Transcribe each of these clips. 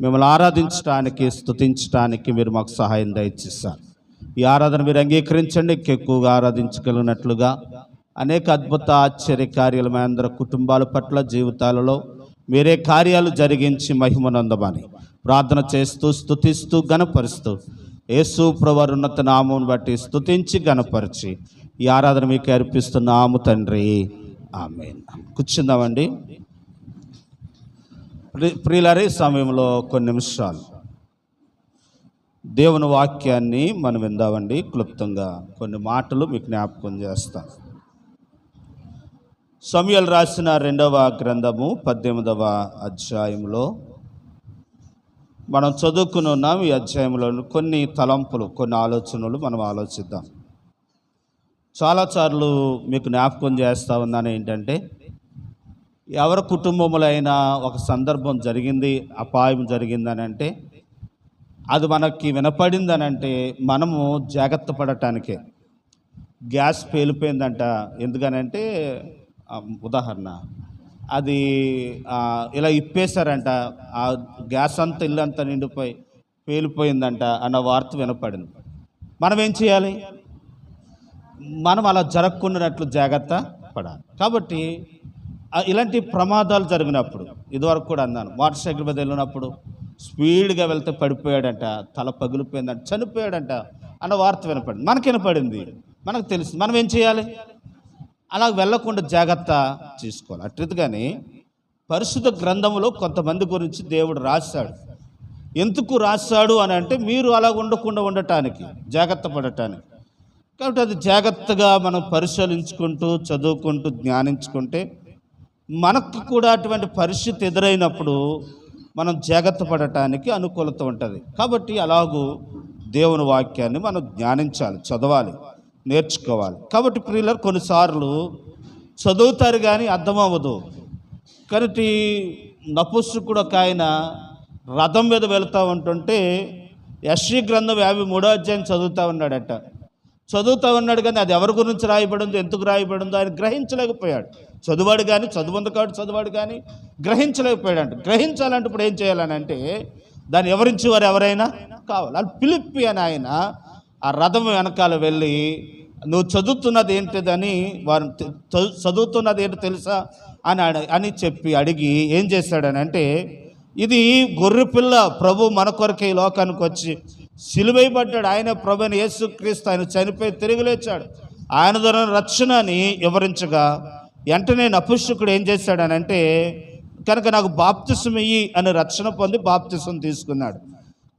మిమ్మల్ని ఆరాధించడానికి స్థుతించడానికి మీరు మాకు సహాయం దయచేస్తారు ఈ ఆరాధన మీరు అంగీకరించండి ఎక్కువగా ఆరాధించగలిగినట్లుగా. అనేక అద్భుత ఆశ్చర్య కార్యాలు మా అందరి కుటుంబాల పట్ల జీవితాలలో మీరే కార్యాలు జరిగించి మహిమనందమని ప్రార్థన చేస్తూ స్థుతిస్తూ గణపరుస్తూ యేసు ప్రవరున్నత నామం బట్టి స్థుతించి గణపరిచి ఈ ఆరాధన మీకు అర్పిస్తున్నాము తండ్రి. ఆమె కూర్చుందామండి. ప్రియులారే సమయంలో కొన్ని నిమిషాలు. దేవుని వాక్యాన్ని మనం విందామండి. క్లుప్తంగా కొన్ని మాటలు మీకు జ్ఞాపకం చేస్తాను సమయలు రాసిన రెండవ గ్రంథము పద్దెనిమిదవ అధ్యాయంలో మనం చదువుకునున్నాం ఈ అధ్యాయంలో కొన్ని తలంపులు కొన్ని ఆలోచనలు మనం ఆలోచిద్దాం. చాలాసార్లు మీకు జ్ఞాపకం చేస్తా ఉన్నాను ఏంటంటే ఎవరి కుటుంబంలో అయినా ఒక సందర్భం జరిగింది అపాయం జరిగిందని అంటే అది మనకి వినపడిందని అంటే మనము జాగ్రత్త పడటానికే. గ్యాస్ పేలిపోయిందంట. ఎందుకనంటే ఉదాహరణ అది ఇలా ఇప్పేశారంట. ఆ గ్యాస్ అంతా ఇల్లు అంతా నిండిపోయి పేలిపోయిందంట అన్న వార్త వినపడింది. మనం ఏం చేయాలి? మనం అలా జరగకుండానట్లు జాగ్రత్త పడాలి. కాబట్టి ఇలాంటి ప్రమాదాలు జరిగినప్పుడు ఇదివరకు కూడా అన్నాను మోటార్ సైకిల్ మీద వెళ్ళినప్పుడు స్పీడ్గా వెళ్తే పడిపోయాడంట తల పగిలిపోయిందంట చనిపోయాడంట అన్న వార్త వినపడింది. మనకి వినపడింది. మనకు తెలుసు మనం ఏం చేయాలి? అలా వెళ్ళకుండా జాగ్రత్త తీసుకోవాలి. అట్టిదిగాని పరిశుద్ధ గ్రంథంలో కొంతమంది గురించి దేవుడు రాశాడు. ఎందుకు రాశాడు అని అంటే మీరు అలా ఉండకుండా ఉండటానికి జాగ్రత్త పడటానికి. కాబట్టి అది జాగ్రత్తగా మనం పరిశీలించుకుంటూ చదువుకుంటూ జ్ఞానించుకుంటే మనకు కూడా అటువంటి పరిస్థితి ఎదురైనప్పుడు మనం జాగ్రత్త పడటానికి అనుకూలత ఉంటుంది. కాబట్టి అలాగూ దేవుని వాక్యాన్ని మనం జ్ఞానించాలి చదవాలి నేర్చుకోవాలి. కాబట్టి ప్రియులర్ కొన్నిసార్లు చదువుతారు కానీ అర్థమవ్వదు. కాబట్టి నపుసుకుడు ఒక ఆయన రథం మీద వెళుతూ ఉంటుంటే యశ్వీ గ్రంథం యాభై మూడో అధ్యాయం చదువుతూ ఉన్నాడట. చదువుతూ ఉన్నాడు కానీ అది ఎవరి గురించి రాయబడిందో ఎందుకు రాయబడిందో ఆయన గ్రహించలేకపోయాడు. చదువాడు కానీ చదువుంది కాడు చదువాడు కానీ గ్రహించలేకపోయాడంట. గ్రహించాలంటే ఇప్పుడు ఏం చేయాలని అంటే దాన్ని ఎవరించి వారు ఎవరైనా? కావాలి. అది పిలిపి అని ఆయన ఆ రథం వెనకాల వెళ్ళి నువ్వు చదువుతున్నది ఏంటిదని వారు చదు- చదువుతున్నది ఏంటో తెలుసా? అని అని చెప్పి అడిగి ఏం చేశాడని అంటే ఇది గొర్రెపిల్ల ప్రభు మన కొరకే ఈ లోకానికి వచ్చి సిలువైపడ్డాడు. ఆయన ప్రభుని యేసుక్రీస్తు ఆయన చనిపోయి తిరిగి లేచాడు. ఆయన ద్వారా రక్షణని వివరించగా వెంటనే నపుష్కుడు ఏం చేశాడనంటే కనుక నాకు బాప్తిసమయ్యి అని రక్షణ పొంది బాప్తిసం తీసుకున్నాడు.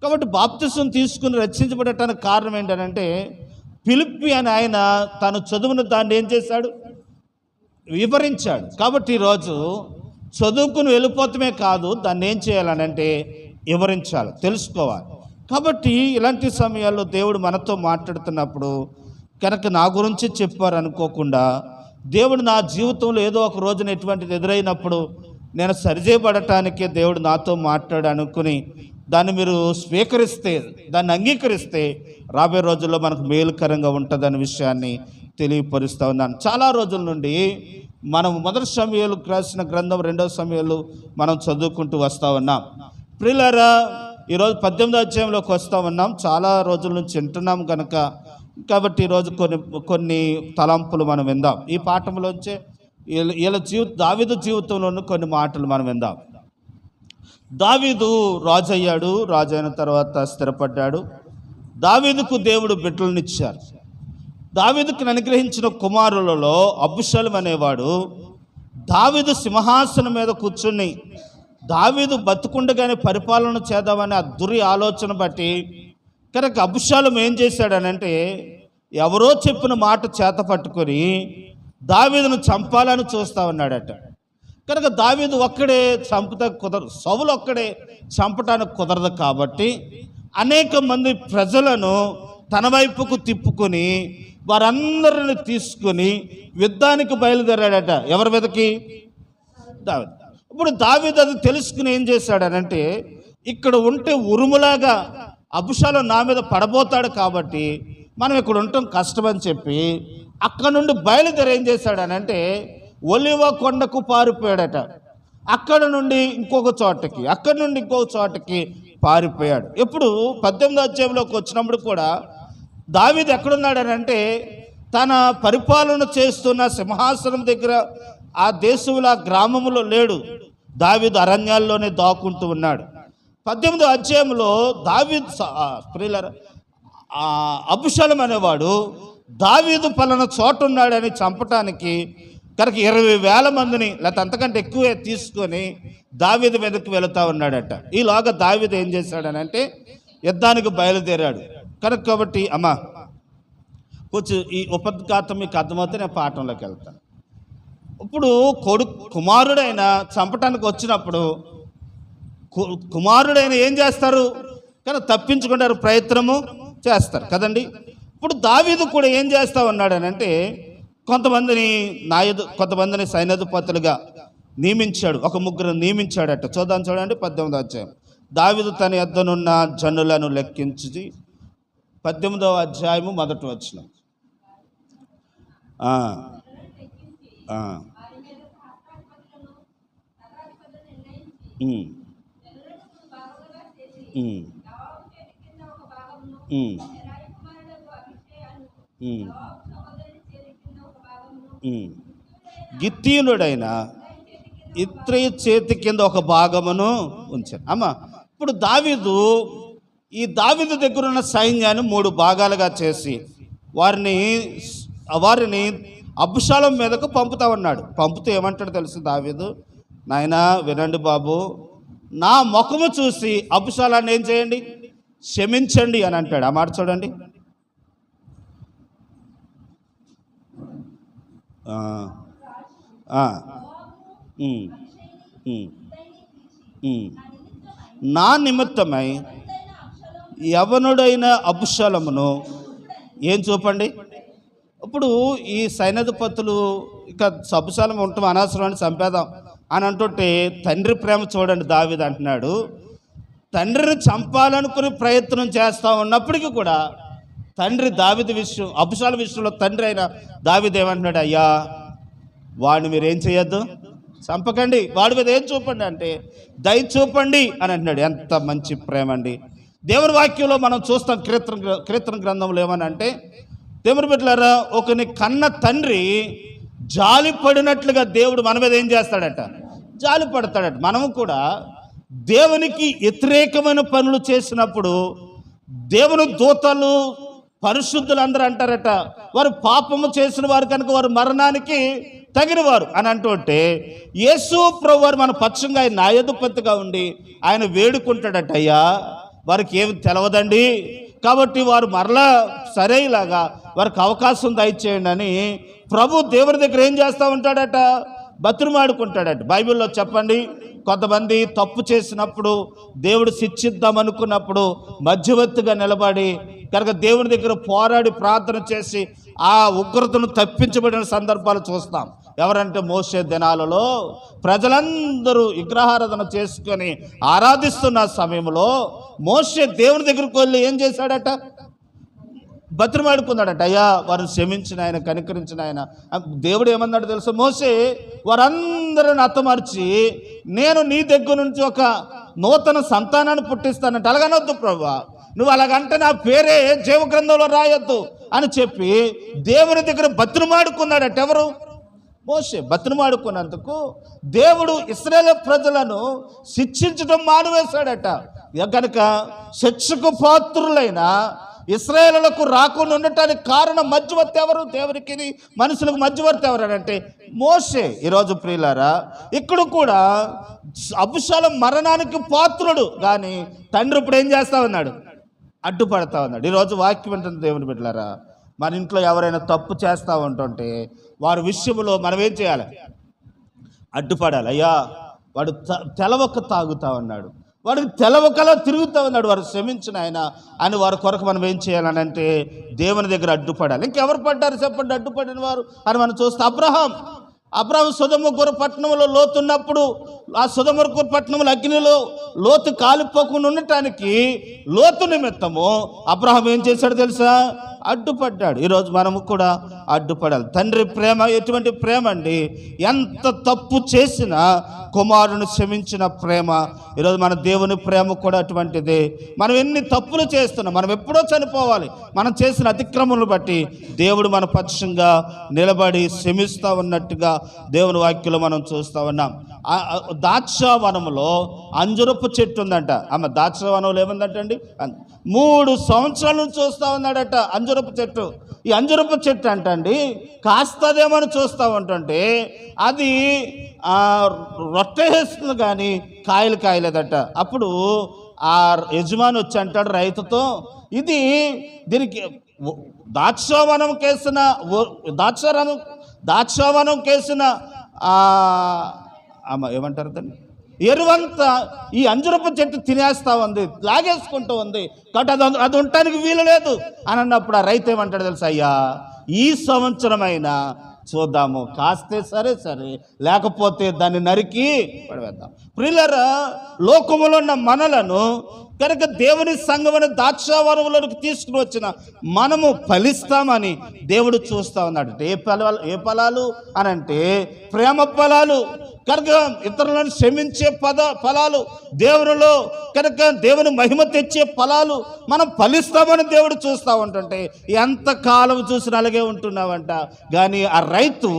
కాబట్టి బాప్తిసం తీసుకుని రక్షించబడటానికి కారణం ఏంటంటే పిలిపి అని ఆయన తను చదువును దాన్ని ఏం చేశాడు? వివరించాడు. కాబట్టి ఈరోజు చదువుకుని వెళ్ళిపోతమే కాదు దాన్ని ఏం చేయాలనంటే వివరించాలి తెలుసుకోవాలి. కాబట్టి ఇలాంటి సమయాల్లో దేవుడు మనతో మాట్లాడుతున్నప్పుడు కనుక నా గురించి చెప్పారు అనుకోకుండా దేవుడు నా జీవితంలో ఏదో ఒక రోజున ఎటువంటిది ఎదురైనప్పుడు నేను సరిచేయబడటానికి దేవుడు నాతో మాట్లాడు అనుకుని దాన్ని మీరు స్వీకరిస్తే దాన్ని అంగీకరిస్తే రాబోయే రోజుల్లో మనకు మేలుకరంగా ఉంటుందనే విషయాన్ని తెలియపరుస్తూ ఉన్నాను. చాలా రోజుల నుండి మనం మొదటి సమయాలు రాసిన గ్రంథం రెండవ సమయాలు మనం చదువుకుంటూ వస్తూ ఉన్నాం. ప్రియులారా ఈరోజు పద్దెనిమిదో అధ్యాయంలోకి వస్తూ ఉన్నాం. చాలా రోజుల నుంచి వింటున్నాం కనుక కాబట్టి ఈరోజు కొన్ని కొన్ని తలంపులు మనం విందాం. ఈ పాఠంలోంచే వీళ్ళ వీళ్ళ జీవిత దావిదు జీవితంలోని కొన్ని మాటలు మనం విందాం. దావీదు రాజు అయ్యాడు రాజు అయిన తర్వాత స్థిరపడ్డాడు. దావీదుకు దేవుడు బిడ్డలనిచ్చారు దావీదుకు అనుగ్రహించిన కుమారులలో అబుషలం అనేవాడు దావీదు సింహాసనం మీద కూర్చుని దావీదు బతుకుండగానే పరిపాలన చేద్దామనే ఆ దురి ఆలోచన బట్టి కనుక అబుషాలం ఏం చేశాడనంటే ఎవరో చెప్పిన మాట చేత పట్టుకొని దావీదును చంపాలని చూస్తా ఉన్నాడట. కనుక దావీదు ఒక్కడే చంపుతా కుదరదు సవులు ఒక్కడే చంపటానికి కుదరదు కాబట్టి అనేక మంది ప్రజలను తన వైపుకు తిప్పుకొని వారందరిని తీసుకొని యుద్ధానికి బయలుదేరాడట. ఎవరి మీదకి? దావీదు. ఇప్పుడు దావీదు అది తెలుసుకుని ఏం చేశాడనంటే ఇక్కడ ఉంటే ఉరుములాగా అబుషాలు నా మీద పడబోతాడు కాబట్టి మనం ఇక్కడ ఉండటం కష్టమని చెప్పి అక్కడ నుండి బయలుదేరి ఏం చేశాడనంటే ఒలివ కొండకు పారిపోయాడట. అక్కడ నుండి ఇంకొక చోటకి అక్కడ నుండి ఇంకొక చోటకి పారిపోయాడు. ఎప్పుడు పద్దెనిమిది అధ్యాయంలోకి వచ్చినప్పుడు కూడా దావీదు ఎక్కడున్నాడనంటే తన పరిపాలన చేస్తున్న సింహాసనం దగ్గర ఆ దేశంలో ఆ గ్రామంలో లేడు. దావీదు అరణ్యాల్లోనే దాక్కుంటూ ఉన్నాడు. పద్దెనిమిదో అధ్యాయంలో దావీద్ స- ఆ, అనేవాడు దావీదు పలన చోట ఉన్నాడని చంపటానికి కనుక ఇరవై వేల మందిని లేకపోతే అంతకంటే ఎక్కువే తీసుకొని దావీదు మీదకి వెళుతూ ఉన్నాడట. ఈలోగా దావీదు ఏం చేశాడని అంటే యుద్ధానికి బయలుదేరాడు. కనుక కాబట్టి అమ్మా కొంచెం ఈ ఉపద్ఘాతం మీకు అర్థమవుతే నేను పాఠంలోకి వెళ్తాను. ఇప్పుడు కొడుకు కుమారుడైన చంపటానికి వచ్చినప్పుడు కుమారుడైన ఏం చేస్తారు? కానీ తప్పించుకుంటారు ప్రయత్నము చేస్తారు. కదండి? ఇప్పుడు దావీదు కూడా ఏం చేస్తా ఉన్నాడని అంటే కొంతమందిని నాయదు కొంతమందిని సైన్యాధిపతులుగా నియమించాడు. ఒక ముగ్గురు నియమించాడట. చూద్దాం చూడండి పద్దెనిమిదో అధ్యాయం. దావీదు తన యొద్దనున్న జనులను లెక్కించి పద్దెనిమిదవ అధ్యాయము మొదటి వచ్చిన గిత్తీయునుడైన ఇత్రి చేతి కింద ఒక భాగమును ఉంచాను అమ్మా ఇప్పుడు దావీదు ఈ దావీదు దగ్గర ఉన్న సైన్యాన్ని మూడు భాగాలుగా చేసి వారిని వారిని అభిషాలం మీదకు పంపుతా ఉన్నాడు. పంపుతూ ఏమంటాడు తెలుసు దావీదు? నాయనా వినండి బాబు నా ముఖము చూసి అభిషాలాన్ని ఏం చేయండి? క్షమించండి అని అంటాడు. ఆ మాట చూడండి. నా నిమిత్తమై యవనుడైన అబుశలమును ఏం చూపండి? ఇప్పుడు ఈ సైన్యధిపతులు ఇక అబుశలం ఉంటాం అనవసరం అని చంపేదాం అని అంటుంటే తండ్రి ప్రేమ చూడండి దావిది అంటున్నాడు. తండ్రిని చంపాలనుకుని ప్రయత్నం చేస్తూ ఉన్నప్పటికీ కూడా తండ్రి దావిది విషయం అపుషాల విషయంలో తండ్రి అయిన దావిది ఏమంటున్నాడు అయ్యా వాడిని మీరు ఏం చేయొద్దు? చంపకండి. వాడి మీద ఏం చూపండి అంటే దయ చూపండి అని అంటున్నాడు. ఎంత మంచి ప్రేమ అండి. దేవుని వాక్యంలో మనం చూస్తాం కీర్తన గ్ర- కీర్తన గ్రంథంలో ఏమని అంటే దేవుని బిడ్డలారా ఒకని కన్న తండ్రి జాలి పడినట్లుగా దేవుడు మన మీద ఏం చేస్తాడట? జాలి పడతాడట. మనము కూడా దేవునికి వ్యతిరేకమైన పనులు చేసినప్పుడు దేవుని దూతలు పరిశుద్ధులు అందరూ అంటారట వారు పాపము చేసిన వారు కనుక వారు మరణానికి తగినవారు. అని అంటుంటే యేసు ప్రభు వారు మన పక్షంగా ఆయన న్యాయాధిపతిగా ఉండి ఆయన వేడుకుంటాడట అయ్యా వారికి ఏమి తెలవదండి? కాబట్టి వారు మరలా సరేలాగా వారికి అవకాశం దయచేయండి అని ప్రభు దేవుడి దగ్గర ఏం చేస్తూ ఉంటాడట? బతురుమాడుకుంటాడట బైబిల్లో చెప్పండి కొంతమంది తప్పు చేసినప్పుడు దేవుడు శిక్షిద్దాం అనుకున్నప్పుడు మధ్యవర్తిగా నిలబడి కనుక దేవుని దగ్గర పోరాడి ప్రార్థన చేసి ఆ ఉగ్రతను తప్పించబడిన సందర్భాలు చూస్తాం. ఎవరంటే మోసే దినాలలో ప్రజలందరూ విగ్రహారాధన చేసుకొని ఆరాధిస్తున్న సమయంలో మోసే దేవుని దగ్గరికి వెళ్ళి ఏం చేశాడట? బతిమాడుకున్నాడట అయ్యా వారిని క్షమించిన ఆయన కనికరించిన ఆయన. దేవుడు ఏమన్నాడు తెలుసు? మోసే వారందరిని అత్తమార్చి నేను నీ దగ్గర నుంచి ఒక నూతన సంతానాన్ని పుట్టిస్తానంట అలాగనొద్దు ప్రభా. నువ్వు అలాగంటే నా పేరే జీవ గ్రంథంలో రాయొద్దు అని చెప్పి దేవుని దగ్గర బతిమాడుకున్నాడట ఎవరు? మోసే బతిమాడుకున్నందుకు దేవుడు ఇస్రాయేల్ ప్రజలను శిక్షించడం మానివేశాడట. కనుక శిక్షకు పాత్రులైన ఇస్రాయేలులకు రాకుండా ఉండటానికి కారణం మధ్యవర్తి ఎవరు? దేవునికి మనుషులకు మధ్యవర్తి ఎవరు అని అంటే మోసే ఈరోజు ప్రియులారా ఇక్కడ కూడా అభిషాలం మరణానికి పాత్రుడు కానీ తండ్రి ఇప్పుడు ఏం చేస్తా ఉన్నాడు? అడ్డుపడతా ఉన్నాడు. ఈరోజు వాక్యం ఏంటంటే దేవుని బిడ్డలారా మన ఇంట్లో ఎవరైనా తప్పు చేస్తూ ఉంటుంటే వారి విషయంలో మనం ఏం చేయాలి? అడ్డుపడాలి. అయ్యా వాడు తెలవక తాగుతా ఉన్నాడు. వాడికి తెలవకలా తిరుగుతూ ఉన్నాడు. వారు శ్రమించిన ఆయన. అని వారి కొరకు మనం ఏం చేయాలని అంటే దేవుని దగ్గర అడ్డుపడాలి. ఇంకెవరు పడ్డారు చెప్పండి. అడ్డుపడిన వారు. అని మనం చూస్తే అబ్రహాం. అబ్రహం సుధముగ్గురు పట్టణంలో లోతున్నప్పుడు ఆ సుధముగ్గురు పట్టణంలో అగ్నిలో లోతు కాలిపోకుండా ఉండటానికి లోతు నిమిత్తము అబ్రహం ఏం చేశాడు తెలుసా? అడ్డుపడ్డాడు. ఈరోజు మనము కూడా అడ్డుపడాలి. తండ్రి ప్రేమ ఎటువంటి ప్రేమ అండి? ఎంత తప్పు చేసినా కుమారుని క్షమించిన ప్రేమ. ఈరోజు మన దేవుని ప్రేమ కూడా అటువంటిదే. మనం ఎన్ని తప్పులు చేస్తున్నాం మనం ఎప్పుడో చనిపోవాలి. మనం చేసిన అతిక్రమములు బట్టి దేవుడు మన పక్షంగా నిలబడి క్షమిస్తూ ఉన్నట్టుగా దేవుని వాక్యలో మనం చూస్తూ ఉన్నాం. దాక్షవనంలో అంజురపు చెట్టు ఉందంట. ఆమె దాక్షవనంలో ఏముందంటండి? అండి మూడు సంవత్సరాల నుంచి చూస్తూ ఉన్నాడట అంజురపు చెట్టు. ఈ అంజురపు చెట్టు అంటండి కాస్తదేమని చూస్తూ ఉంటుంటే అది రొట్టె వేస్తుంది కానీ కాయలు కాయలేదట. అప్పుడు ఆ యజమాని వచ్చి అంటాడు రైతుతో ఇది దీనికి దాక్షవనం కేసిన దాక్షవనం దాక్షవనం కేసిన ఆమె ఏమంటారు దాన్ని? ఎరువంతా ఈ అంజురపు చెట్టు తినేస్తా ఉంది లాగేసుకుంటూ ఉంది. కాబట్టి అది అది ఉండటానికి వీలు లేదు అని అన్నప్పుడు ఆ రైతు ఏమంటాడు తెలుసా? అయ్యా ఈ సంవత్సరమైనా చూద్దాము. కాస్తే సరే సరే లేకపోతే దాన్ని నరికి పడవేద్దాం ప్రిల్లర లోకములో ఉన్న మనలను కనుక దేవుని సంఘమని దాక్షావరములకు తీసుకుని వచ్చిన మనము ఫలిస్తామని దేవుడు చూస్తా ఉన్నాడు. ఏ ఫలాలు ఏ ఫలాలు అని అంటే ప్రేమ ఫలాలు. కనుక ఇతరులను క్షమించే పద ఫలాలు దేవునిలో కనుక దేవుని మహిమ తెచ్చే ఫలాలు మనం ఫలిస్తామని దేవుడు చూస్తూ ఉంటుంటే ఎంత కాలం చూసిన అలాగే ఉంటున్నావంట. కానీ ఆ రైతు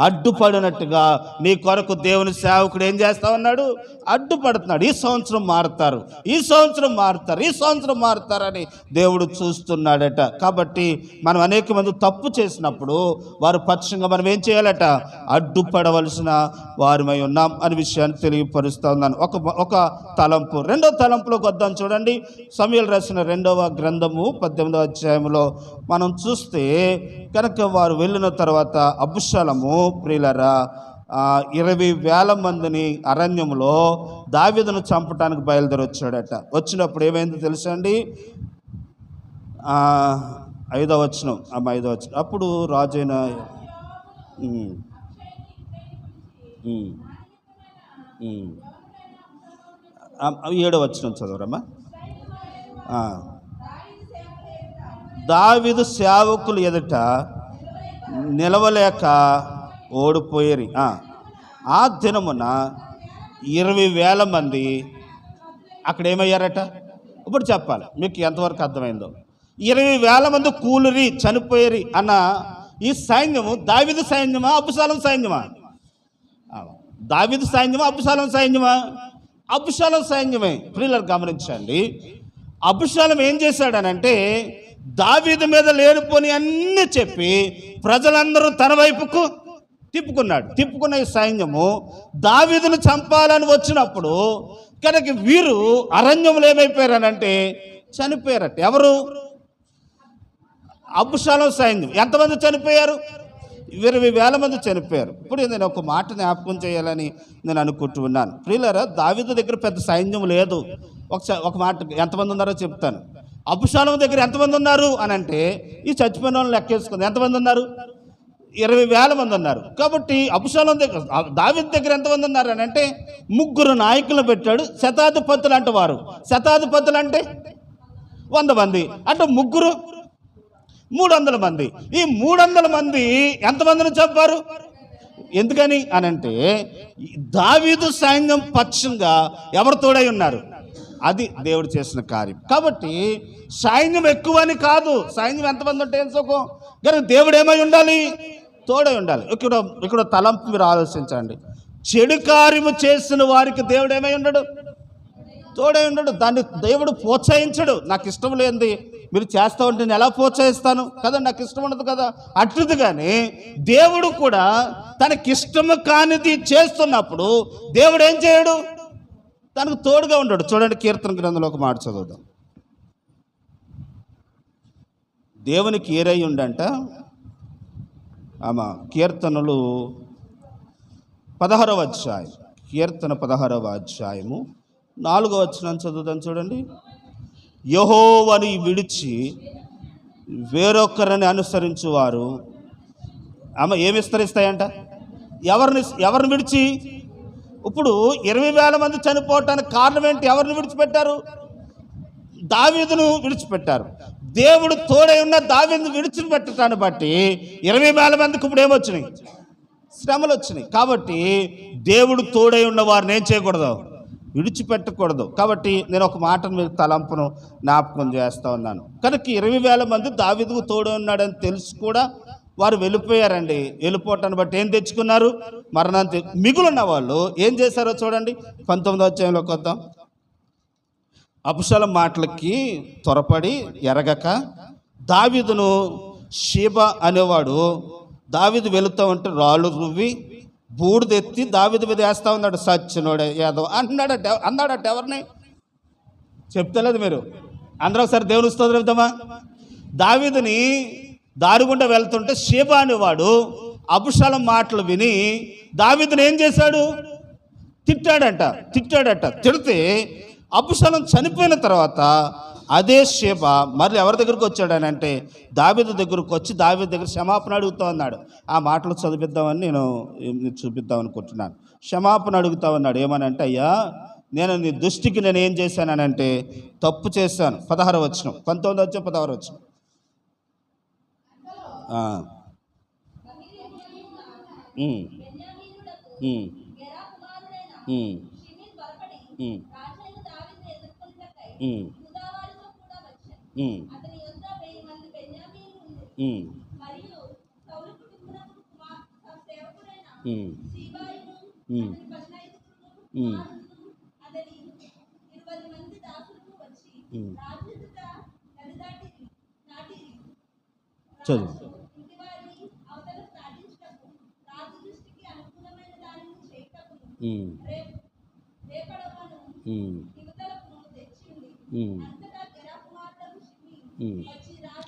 అడ్డుపడినట్టుగా నీ కొరకు దేవుని సేవకుడు ఏం చేస్తా ఉన్నాడు? అడ్డుపడుతున్నాడు. ఈ సంవత్సరం మారుతారు. ఈ సంవత్సరం మారుతారు ఈ సంవత్సరం మారుతారని దేవుడు చూస్తున్నాడట. కాబట్టి మనం అనేక మంది తప్పు చేసినప్పుడు వారు పక్షంగా మనం ఏం చేయాలట? అడ్డుపడవలసిన వారిమై ఉన్నాం అనే విషయాన్ని తెలియపరుస్తూ ఉన్నాను. ఒక ఒక తలంపు రెండో తలంపులోకి వద్దాం చూడండి. సమయలు రాసిన రెండవ గ్రంథము పద్దెనిమిదవ అధ్యాయంలో మనం చూస్తే కనుక వారు వెళ్ళిన తర్వాత అబుషలము ప్రియులరా ఇరవై వేల మందిని అరణ్యంలో దావిదను చంపటానికి బయలుదేరి వచ్చాడట వచ్చినప్పుడు ఏమైందో తెలుసా అండి? ఐదో వచనం అమ్మ ఐదో వచనం. అప్పుడు రాజైన ఏడో వచనం చదవరమ్మా. దావిదు సేవకులు ఎదుట నిలవలేక ఓడిపోయేరి. ఆ. దినమున ఇరవై వేల మంది అక్కడ ఏమయ్యారట ఇప్పుడు చెప్పాలి మీకు ఎంతవరకు అర్థమైందో. ఇరవై వేల మంది కూలిరి చనిపోయేరి అన్న ఈ సైన్యము దావిద సైన్యమా అబ్బుసాలం సైన్యమా? దావిద సైన్యమా అబ్బుసాలం సైన్యమా? అబ్బుసాలం సైన్యమే. ప్రియులను గమనించండి. అబ్బుసాలం ఏం చేశాడనంటే దావీదు మీద లేనిపోని అన్నీ చెప్పి ప్రజలందరూ తన వైపుకు తిప్పుకున్నాడు. తిప్పుకున్న ఈ సైన్యము దావీదును చంపాలని వచ్చినప్పుడు కనుక వీరు అరణ్యంలో ఏమైపోయారనంటే చనిపోయారట. ఎవరు? అబ్బుశాలం సైన్యం. ఎంతమంది చనిపోయారు? ఇరవై వేల మంది చనిపోయారు. ఇప్పుడు నేను ఒక మాట జ్ఞాపకం చేయాలని నేను అనుకుంటున్నాను ప్రియులరా దావిద దగ్గర పెద్ద సైన్యం లేదు. ఒకసారి ఒక మాట ఎంతమంది ఉన్నారో చెప్తాను. అబ్బుశాలం దగ్గర ఎంతమంది ఉన్నారు అని అంటే ఈ చచ్చిపోయిన వాళ్ళని లెక్కేసుకుంది. ఎంతమంది ఉన్నారు? ఇరవై వేల మంది ఉన్నారు కాబట్టి అపుసలం దగ్గర దావిద్ దగ్గర ఎంతమంది ఉన్నారు అని అంటే ముగ్గురు నాయకులు పెట్టాడు. శతాధిపతులు అంటే వారు. శతాధిపతులు అంటే వంద మంది. అంటే ముగ్గురు మూడు వందల మంది. ఈ మూడు వందల మంది ఎంతమందిని చంపారు? ఎందుకని అని అంటే దావీదు సైన్యం పక్షంగా ఎవరు తోడై ఉన్నారు? అది దేవుడు చేసిన కార్యం. కాబట్టి సైన్యం ఎక్కువని కాదు. సైన్యం ఎంతమంది ఉంటే ఎంచుకో సుఖం? కానీ దేవుడు ఏమై ఉండాలి? తోడై ఉండాలి. ఇక్కడ ఇక్కడ తలంపు మీరు ఆలోచించండి. చెడు కార్యము చేసిన వారికి దేవుడు ఏమై ఉండడు? తోడై ఉండడు. దాన్ని దేవుడు ప్రోత్సహించడు. నాకు ఇష్టం లేనిది మీరు చేస్తా ఉంటే నేను ఎలా ప్రోత్సహిస్తాను? కదా నాకు ఇష్టం ఉండదు కదా? అట్టిది కానీ దేవుడు కూడా తనకి ఇష్టము కానిది చేస్తున్నప్పుడు దేవుడు ఏం చేయడు? తనకు తోడుగా ఉండడు. చూడండి కీర్తన గ్రంథంలో ఒక మాట చదువుదాం. దేవునికి ఏరై ఉండంట ఆమె కీర్తనలు పదహారవ అధ్యాయం. కీర్తన పదహారవ అధ్యాయము. నాలుగవ వచనం చదువుతాను చూడండి. యహోవని విడిచి వేరొకరిని అనుసరించువారు. ఆమె ఏమి విస్తరిస్తాయంట? ఎవరిని ఎవరిని విడిచి? ఇప్పుడు ఇరవై వేల మంది చనిపోవటానికి కారణం ఏంటి? ఎవరిని విడిచిపెట్టారు? దావీదును విడిచిపెట్టారు. దేవుడు తోడై ఉన్న దావీదును విడిచిపెట్టడాన్ని బట్టి ఇరవై వేల మందికి ఇప్పుడు ఏమొచ్చినాయి? శ్రమలు వచ్చినాయి కాబట్టి దేవుడు తోడై ఉన్న వారిని ఏం చేయకూడదు? విడిచిపెట్టకూడదు. కాబట్టి నేను ఒక మాట మీకు తలంపును జ్ఞాపకం చేస్తూ ఉన్నాను. కనుక ఇరవై వేల మంది దావిదుకు తోడు ఉన్నాడని తెలుసు కూడా వారు వెళ్ళిపోయారండి. వెళ్ళిపోవటాన్ని బట్టి ఏం తెచ్చుకున్నారు? మరణాన్ని మిగులున్న వాళ్ళు ఏం చేశారో చూడండి. పంతొమ్మిదో అధ్యాయంలోకి వద్దాం. అపుషల మాటలకి త్వరపడి ఎరగక దావిదును షీబ అనేవాడు దావీదు వెళుతూ ఉంటే రాళ్ళు రువ్వి బూడిదెత్తి దావీదు మీద వేస్తూ ఉన్నాడు సచ్చినోడే ఏదో అన్నాడట అన్నాడట ఎవరిని? చెప్తలేదు మీరు. అందరూ ఒకసారి దేవుని స్తోత్రం చెప్తామా? దారి దారుగుండా వెళ్తుంటే షీబ అనేవాడు అబుషాలం మాటలు విని దావీదుని ఏం చేశాడు? తిట్టాడంట తిట్టాడట. తిడితే అబుషలం చనిపోయిన తర్వాత అదే షేబ మళ్ళీ ఎవరి దగ్గరకు వచ్చాడనంటే దావీదు దగ్గరకు వచ్చి దావీదు దగ్గర క్షమాపణ అడుగుతా ఉన్నాడు. ఆ మాటలు చదివిద్దామని నేను చూపిద్దాం అనుకుంటున్నాను. క్షమాపణ అడుగుతా ఉన్నాడు. ఏమనంటే అయ్యా నేను నీ దృష్టికి నేను ఏం చేశానంటే తప్పు చేశాను. పదహారు వచ్చిన పంతొమ్మిది వచ్చిన పదహారు వచ్చిన Mm. Mm. Mm. చదువు